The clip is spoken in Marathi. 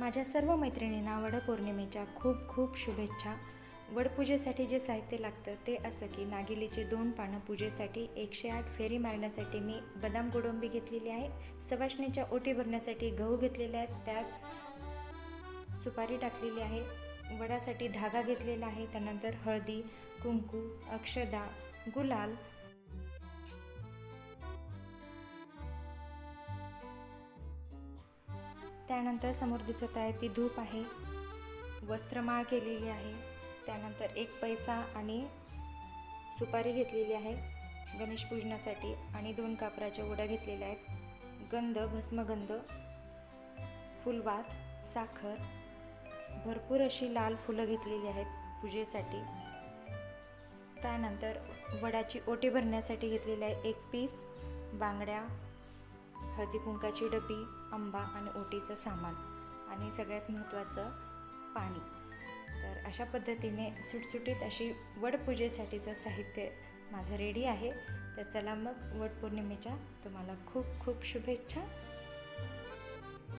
माझ्या सर्व मैत्रिणींना वडपौर्णिमेच्या खूप खूप शुभेच्छा. वडपूजेसाठी जे साहित्य लागतं ते असं की नागिलीचे दोन पानं पूजेसाठी एकशे आठ फेरी मारण्यासाठी मी बदाम गोडंबी घेतलेली आहे सवाशणीच्या ओटी भरण्यासाठी गहू घेतलेले आहेत त्यात सुपारी टाकलेली आहे वडासाठी धागा घेतलेला आहे त्यानंतर हळदी कुंकू अक्षदा गुलाल त्यानंतर समोर दिसत आहे ती धूप आहे. वस्त्रमाळ केलेली आहे. त्यानंतर एक पैसा आणि सुपारी घेतलेली आहे. गणेश पूजनासाठी आणि दोन कापराच्या उड्या घेतलेल्या आहेत. गंध भस्मगंध फुलवात साखर भरपूर अशी लाल फुलं घेतलेली आहेत पूजेसाठी. त्यानंतर वडाची ओटी भरण्यासाठी घेतलेली आहे एक पीस बांगड्या हळदी कुंकाची डबी आंबा आणि ओटीचं सामान आणि सगळ्यात महत्त्वाचं पाणी. तर अशा पद्धतीने सुटसुटीत अशी वडपूजेसाठीचं साहित्य माझं रेडी आहे. तर चला मग वटपौर्णिमेच्या तुम्हाला खूप खूप शुभेच्छा.